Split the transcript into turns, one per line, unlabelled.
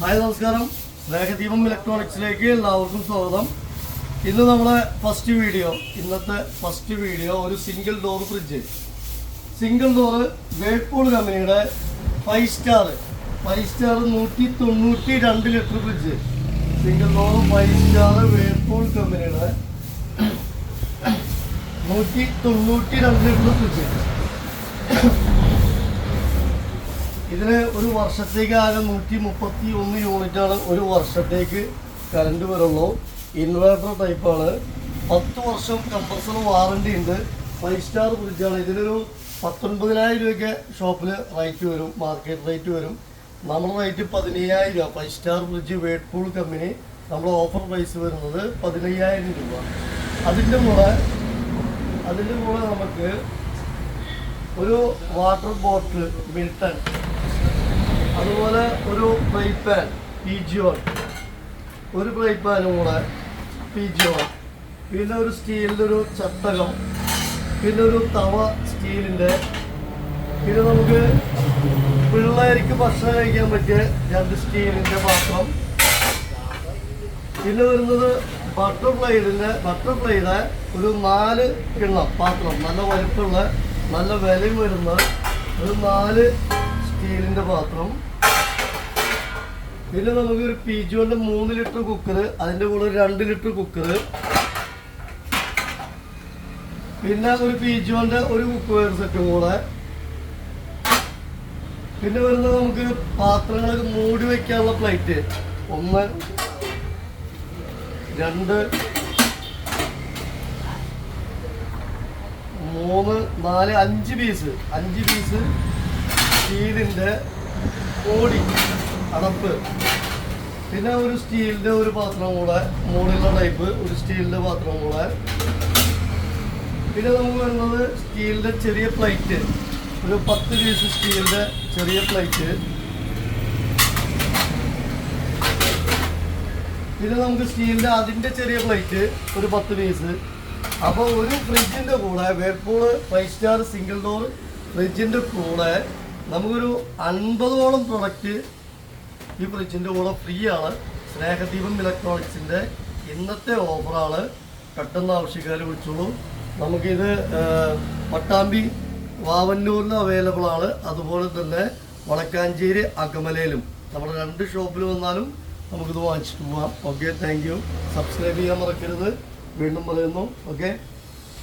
Hi നമസ്കാരം. സ്നേഹദീപം ഇലക്ട്രോണിക്സിലേക്ക് എല്ലാവർക്കും സ്വാഗതം. ഇന്ന് നമ്മളെ ഫസ്റ്റ് വീഡിയോ ഇന്നത്തെ ഫസ്റ്റ് വീഡിയോ ഒരു single door fridge single door Whirlpool കമ്പനിയുടെ ഫൈവ് സ്റ്റാർ ഫൈവ് സ്റ്റാർ നൂറ്റി തൊണ്ണൂറ്റി രണ്ട് litre fridge single door five star Whirlpool കമ്പനിയുടെ നൂറ്റി തൊണ്ണൂറ്റി രണ്ട് ലിറ്റർ ഫ്രിഡ്ജ് ഇതിന് ഒരു വർഷത്തേക്ക് ആകെ നൂറ്റി മുപ്പത്തി ഒന്ന് യൂണിറ്റാണ് ഒരു വർഷത്തേക്ക് കറണ്ട് വരുള്ളൂ. ഇൻവേർട്ടർ ടൈപ്പാണ് പത്ത് വർഷം കമ്പൾസറി വാറണ്ടി ഉണ്ട്. ഫൈവ് സ്റ്റാർ ഫ്രിഡ്ജാണ് ഇതിനൊരു പത്തൊൻപതിനായിരം രൂപയ്ക്ക് ഷോപ്പിൽ റേറ്റ് വരും മാർക്കറ്റ് റേറ്റ് വരും. നമ്മുടെ റേറ്റ് പതിനയ്യായിരം രൂപ. Five star fridge Whirlpool company നമ്മുടെ ഓഫർ പ്രൈസ് വരുന്നത് പതിനയ്യായിരം രൂപ. അതിന്റെ കൂടെ അതിന്റെ കൂടെ നമുക്ക് ഒരു വാട്ടർ ബോട്ടിൽ മിൽട്ടൺ ഒരു fry pan Pigeon ഒരു ഫ്രൈ പാനും കൂടെ പി ജി ഓൺ പിന്നെ ഒരു സ്റ്റീലിന്റെ ഒരു ചട്ടകം. പിന്നെ ഒരു തവ സ്റ്റീലിന്റെ പിന്നെ നമുക്ക് പിള്ളേർക്ക് ഭക്ഷണം കഴിക്കാൻ പറ്റിയ രണ്ട് സ്റ്റീലിന്റെ പാത്രം. പിന്നെ വരുന്നത് ബട്ടർഫ്ലൈഡിന്റെ ബട്ടർഫ്ലൈയുടെ ഒരു നാല് കിണ്ണം പാത്രം. നല്ല വലുപ്പമുള്ള നല്ല വിലയും വരുന്ന ഒരു നാല് സ്റ്റീലിന്റെ പാത്രം. പിന്നെ നമുക്ക് ഒരു പീജോന്റെ മൂന്ന് ലിറ്റർ കുക്കർ അതിന്റെ കൂടെ ഒരു രണ്ട് ലിറ്റർ കുക്കർ പിന്നെ ഒരു പീജോന്റെ ഒരു കുക്കർ സെറ്റും കൂടെ. പിന്നെ വരുന്നത് നമുക്ക് പാത്രങ്ങളൊക്കെ മൂടി വെക്കാനുള്ള പ്ലേറ്റ് ഒന്ന് രണ്ട് മൂന്ന് നാല് അഞ്ച് പീസ് അഞ്ച് പീസ് സ്റ്റീലിന്റെ മൂടി അടപ്പ്. പിന്നെ ഒരു സ്റ്റീലിന്റെ ഒരു പാത്രം കൂടെ മുകളിലുള്ള ടൈപ്പ് ഒരു സ്റ്റീലിന്റെ പാത്രം കൂടെ. പിന്നെ നമുക്ക് വരുന്നത് സ്റ്റീലിന്റെ ചെറിയ പ്ലേറ്റ്. ഒരു പത്ത് പീസ് സ്റ്റീലിന്റെ ചെറിയ പ്ലേറ്റ്. പിന്നെ നമുക്ക് സ്റ്റീലിന്റെ അതിന്റെ ചെറിയ പ്ലേറ്റ് ഒരു പത്ത് പീസ്. അപ്പോൾ ഒരു ഫ്രിഡ്ജിന്റെ കൂടെ Whirlpool five star single door ഫ്രിഡ്ജിന്റെ കൂടെ നമുക്കൊരു അൻപതോളം പ്രൊഡക്റ്റ് ഈ ഫ്രിഡ്ജിന്റെ കൂടെ ഫ്രീ ആണ്. സ്നേഹദീപം ഇലക്ട്രോണിക്സിന്റെ ഇന്നത്തെ ഓഫറാണ്. പെട്ടെന്ന് ആവശ്യക്കാർ വിളിച്ചോളൂ. നമുക്കിത് പട്ടാമ്പി വാവന്നൂരിലും അവൈലബിൾ ആണ്. അതുപോലെ തന്നെ വടക്കാഞ്ചേരി അകമലയിലും. നമ്മുടെ രണ്ട് ഷോപ്പിൽ വന്നാലും നമുക്കിത് വാങ്ങിച്ചിട്ട് പോവാം. ഓക്കെ താങ്ക് യു സബ്സ്ക്രൈബ് ചെയ്യാൻ മറക്കരുത്. വീണ്ടും പറയുന്നു. ഓക്കെ